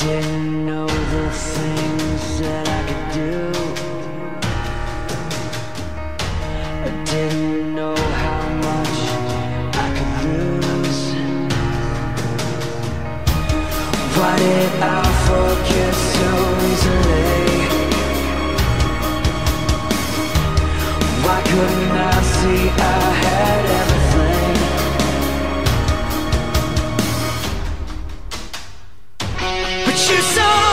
didn't Why did I forget so easily? Why couldn't I see I had everything? But you saw